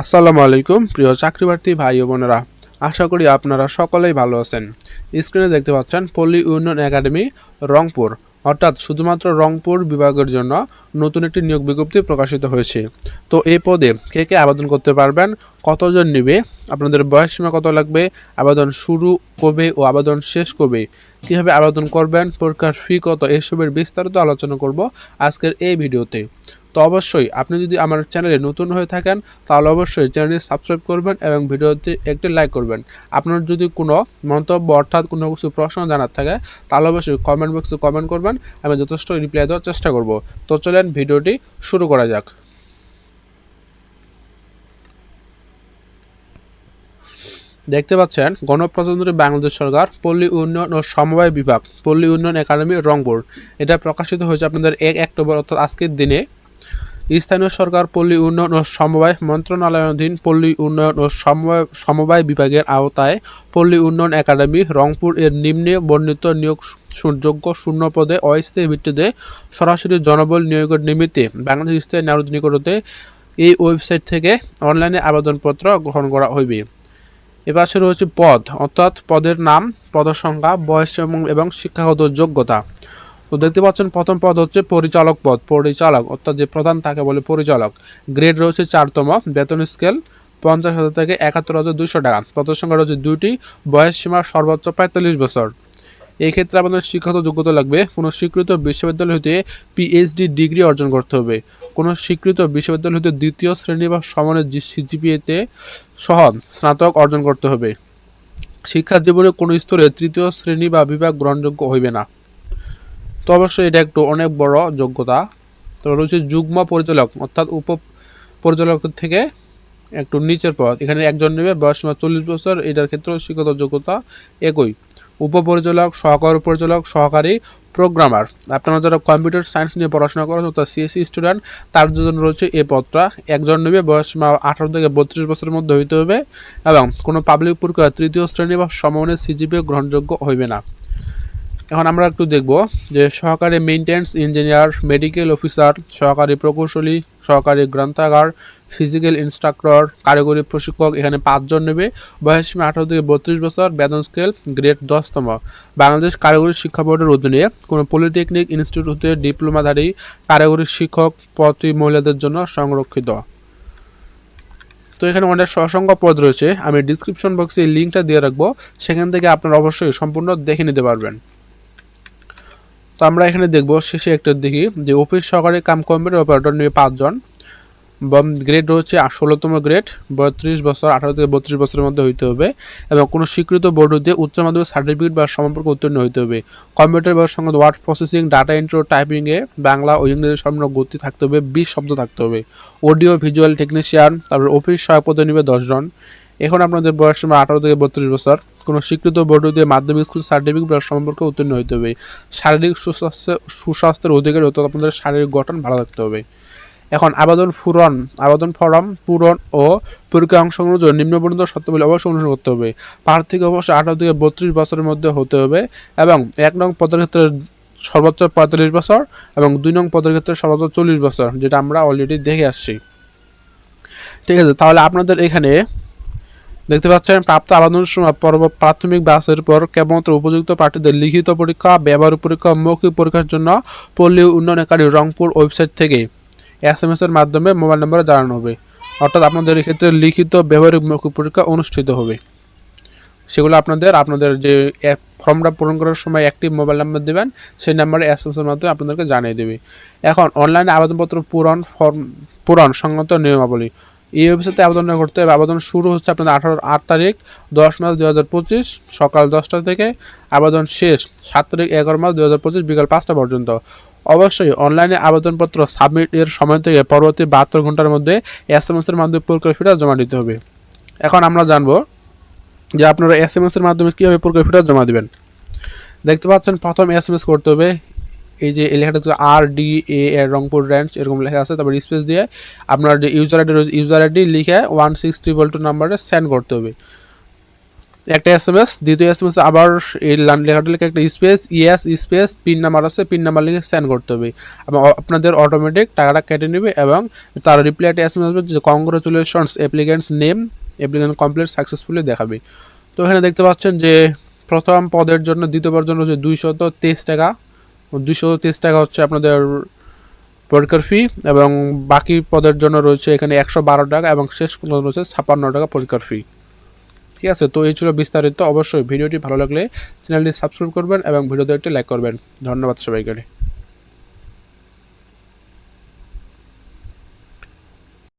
আসসালামু আলাইকুম, প্রিয় চাকরিপ্রার্থী ভাই ও বোনেরা। আশা করি আপনারা সকলেই ভালো আছেন। স্ক্রিনে দেখতে পাচ্ছেন পল্লী ইউনিয়ন একাডেমি, রংপুর। অর্থাৎ শুধুমাত্র রংপুর বিভাগের জন্য নতুন একটি নিয়োগ বিজ্ঞপ্তি প্রকাশিত হয়েছে। তো এই পদে কে কে আবেদন করতে পারবেন, কতজন নেবে, আপনাদের বয়স সীমা কত লাগবে, আবেদন শুরু কবে ও আবেদন শেষ কবে, কীভাবে আবেদন করবেন, পরীক্ষার ফি কত, এসবের বিস্তারিত আলোচনা করব আজকের এই ভিডিওতে। তো অবশ্যই আপনি যদি আমার চ্যানেলে নতুন হয়ে থাকেন, তাহলে অবশ্যই চ্যানেলটি সাবস্ক্রাইব করবেন এবং ভিডিওতে একটি লাইক করবেন। আপনার যদি কোনো মন্তব্য অর্থাৎ কোনো কিছু প্রশ্ন জানার থাকে, তাহলে অবশ্যই কমেন্ট বক্সে কমেন্ট করবেন, আমি যথেষ্ট রিপ্লাই দেওয়ার চেষ্টা করব। তো চলেন ভিডিওটি শুরু করা যাক। দেখতে পাচ্ছেন, গণপ্রজাতন্ত্রী বাংলাদেশ সরকার, পল্লী উন্নয়ন ও সমবায় বিভাগ, পল্লী উন্নয়ন একাডেমি রংপুর। এটা প্রকাশিত হয়েছে আপনাদের এক অক্টোবর, অর্থাৎ আজকের দিনে। স্থানীয় সরকার, পল্লী উন্নয়ন ও সমবায় মন্ত্রণালয়াধীন পল্লী উন্নয়ন ও সমবায় সমবায় বিভাগের আওতায় পল্লী উন্নয়ন একাডেমি রংপুর এর নিম্নে বর্ণিত নিয়োগ যোগ্য শূন্য পদে অস্থায়ী ভিত্তিতে সরাসরি জনবল নিয়োগের নিমিত্তে বাংলাদেশ স্থায়ী নারদ নিকটতে এই ওয়েবসাইট থেকে অনলাইনে আবেদনপত্র গ্রহণ করা হইবে। এপাশে রয়েছে পদ, অর্থাৎ পদের নাম, পদের সংখ্যা, বয়স এবং শিক্ষাগত যোগ্যতা। তো দেখতে পাচ্ছেন প্রথম পদ হচ্ছে পরিচালক পদ, পরিচালক, অর্থাৎ যে প্রধান তাকে বলে পরিচালক। গ্রেড রয়েছে চারতম, বেতন স্কেল পঞ্চাশ হাজার থেকে একাত্তর হাজার দুশো টাকা। পদের সংখ্যা রয়েছে দুইটি, বয়স সীমা সর্বোচ্চ পঁয়তাল্লিশ বছর। এই ক্ষেত্রে আপনাদের শিক্ষাগত যোগ্যতা লাগবে। কোনো স্বীকৃত বিশ্ববিদ্যালয় হতে পিএইচডি ডিগ্রি অর্জন করতে হবে। কোনো স্বীকৃত বিশ্ববিদ্যালয় হতে দ্বিতীয় শ্রেণি বা সমানের সিজিপিএতে সহ স্নাতক অর্জন করতে হবে। শিক্ষা জীবনে কোনো স্তরে তৃতীয় শ্রেণি বা বিভাগ গ্রহণযোগ্য হইবে না। তো অবশ্যই এটা একটু অনেক বড় যোগ্যতা। তো রয়েছে যুগ্ম পরিচালক, অর্থাৎ উপ পরিচালক থেকে একটু নিচের পদ। এখানে একজন নেবে, বয়স সীমা চল্লিশ বছর, এটার ক্ষেত্রে শিক্ষত যোগ্যতা একই। উপপরিচালক সহকারী পরিচালক, সহকারী প্রোগ্রামার। আপনারা যারা কম্পিউটার সায়েন্স নিয়ে পড়াশোনা করেন, অর্থাৎ সিএসসি স্টুডেন্ট তার জন্য রয়েছে এই পদটা। একজন নেবে, বয়স আঠারো থেকে বত্রিশ বছরের মধ্যে হইতে হবে এবং কোনো পাবলিক পরীক্ষা তৃতীয় শ্রেণি বা সমমানের সিজিপি গ্রহণযোগ্য হইবে না। এখন আমরা একটু দেখব যে সহকারী মেইনটেন্স ইঞ্জিনিয়ার মেডিকেল অফিসার সহকারী প্রকৌশলী, সহকারী গ্রন্থাগার ফিজিক্যাল ইনস্ট্রাক্টর কারিগরি প্রশিক্ষক এখানে পাঁচজন নেবে। বয়স সীমা আঠারো থেকে বত্রিশ বছর, বেতন স্কেল গ্রেড দশতম। বাংলাদেশ কারিগরি শিক্ষা বোর্ডের অধীনে কোনো পলিটেকনিক ইনস্টিটিউট হতে ডিপ্লোমাধারী কারিগরি শিক্ষক পদটি মহিলাদের জন্য সংরক্ষিত। তো এখানে অনেক অসংখ্য পদ রয়েছে। আমি ডিসক্রিপশন বক্সে লিঙ্কটা দিয়ে রাখব। সেখান থেকে আপনারা অবশ্যই সম্পূর্ণ দেখে নিতে পারবেন। তো আমরা এখানে দেখব শেষে একটা দেখি যে অফিস সহকারী কাম কম্পিউটার অপারেটর নিয়ে পাঁচজন। গ্রেড রয়েছে ষোলোতম গ্রেড বত্রিশ বছর, আঠারো থেকে বত্রিশ বছরের মধ্যে হইতে হবে এবং কোনো স্বীকৃত বোর্ড হতে উচ্চ মাধ্যমিক সার্টিফিকেট বা সম্পর্ক উত্তীর্ণ হইতে হবে। কম্পিউটার বা সঙ্গে ওয়ার্ড প্রসেসিং ডাটা এন্ট্রি টাইপিংয়ে বাংলা ও ইংরেজি সম্পূর্ণ গতি থাকতে হবে, বিশ শব্দ থাকতে হবে। অডিও ভিজুয়াল টেকনিশিয়ান তারপর অফিস সহায়ক পদে নেবে দশজন এখন আপনাদের বয়স আঠারো থেকে বত্রিশ বছর। কোনো স্বীকৃত বোর্ড দিয়ে মাধ্যমিক স্কুল সার্টিফিকেট সম্পর্কে উত্তীর্ণ হতে হবে। শারীরিক সুস্বাস্থ্য সুস্বাস্থ্যের অধিকারী হতে আপনাদের শারীরিক গঠন ভালো থাকতে হবে। এখন আবেদন পূরণ আবেদন ফর্ম পূরণ ও পরীক্ষা অংশগ্রহণের জন্য নিম্নবর্ণিত শর্তাবলী অবশ্যই অনুসরণ করতে হবে। প্রার্থীকে অবশ্যই আঠারো থেকে বত্রিশ বছরের মধ্যে হতে হবে এবং এক নং পদের ক্ষেত্রে সর্বোচ্চ পঁয়তাল্লিশ বছর এবং দুই নং পদের ক্ষেত্রে সর্বোচ্চ চল্লিশ বছর, যেটা আমরা অলরেডি দেখে আসছি। ঠিক আছে, তাহলে আপনাদের এখানে দেখতে পাচ্ছেন, প্রাপ্ত আবেদন পর্ব প্রাথমিক বাসের পর কেবলমাত্র উপযুক্ত প্রার্থীদের লিখিত পরীক্ষা, ব্যবহার পরীক্ষা, মৌখিক পরীক্ষার জন্য পল্লী উন্নয়নকারী রংপুর ওয়েবসাইট থেকে। এস এম এর মাধ্যমে মোবাইল নম্বরে জানানো হবে। অর্থাৎ আপনাদের এক্ষেত্রে লিখিত, ব্যবহারিক, মৌখিক পরীক্ষা অনুষ্ঠিত হবে। সেগুলো আপনাদের আপনাদের যে ফর্মটা পূরণ করার সময় একটি মোবাইল নাম্বার দেবেন, সেই নাম্বারে এস এম এস এর মাধ্যমে আপনাদেরকে জানিয়ে দেবে। এখন অনলাইনে আবেদনপত্র পূরণ, ফর্ম, পূরণ সংগত নিয়মাবলী। এই ওয়েবসাইটে আবেদন করতে হবে। আবেদন শুরু হচ্ছে আপনাদের আঠারো আট তারিখ, দশ মাস দু হাজার পঁচিশ, সকাল দশটা থেকে। আবেদন শেষ সাত তারিখ, এগারো মাস দু হাজার পঁচিশ, বিকাল পাঁচটা পর্যন্ত। অবশ্যই অনলাইনে আবেদনপত্র সাবমিট এর সময় থেকে পরবর্তী বাহাত্তর ঘণ্টার মধ্যে এস এম এস এর মাধ্যমে প্রক্রিয়া ফিটা জমা দিতে হবে। এখন আমরা জানব যে আপনারা এস এম এস এর মাধ্যমে কীভাবে প্রক্রিয়া ফিটা জমা দিবেন। দেখতে পাচ্ছেন, প্রথম এস এম এস করতে হবে এই যে লেখাটা R D A Rangpur range এরকম লেখা আছে, তারপর স্পেস দিয়ে আপনার যে ইউজার আইডি রয়েছে ইউজার আইডি লিখে ওয়ান সিক্স ট্রিপল টু নাম্বারে সেন্ড করতে হবে। একটা এস এম এস দ্বিতীয় এস এম এস আবার এই লেখাটা লিখে একটা space ES space PIN number আছে পিন নাম্বার লিখে সেন্ড করতে হবে। এবং আপনাদের অটোমেটিক টাকাটা কেটে নেবে এবং তার রিপ্লাই একটা এস এম এস আসবে যে congratulations applicants name applicant complete successfully দেখাবে। তো এখানে দেখতে পাচ্ছেন যে প্রথম পদের জন্য দ্বিতীয়বার জন্য হচ্ছে দুইশত তেইশ টাকা। দুইশত তিরিশ টাকা হচ্ছে আপনাদের পরীক্ষার ফি এবং বাকি পদের জন্য রয়েছে এখানে একশো বারো টাকা এবং শেষ পর্যন্ত রয়েছে ছাপান্ন টাকা পরীক্ষার ফি ঠিক আছে, তো এই ছিল বিস্তারিত। অবশ্যই ভিডিওটি ভালো লাগলে চ্যানেলটি সাবস্ক্রাইব করবেন এবং ভিডিওতে একটি লাইক করবেন। ধন্যবাদ সবাইকে।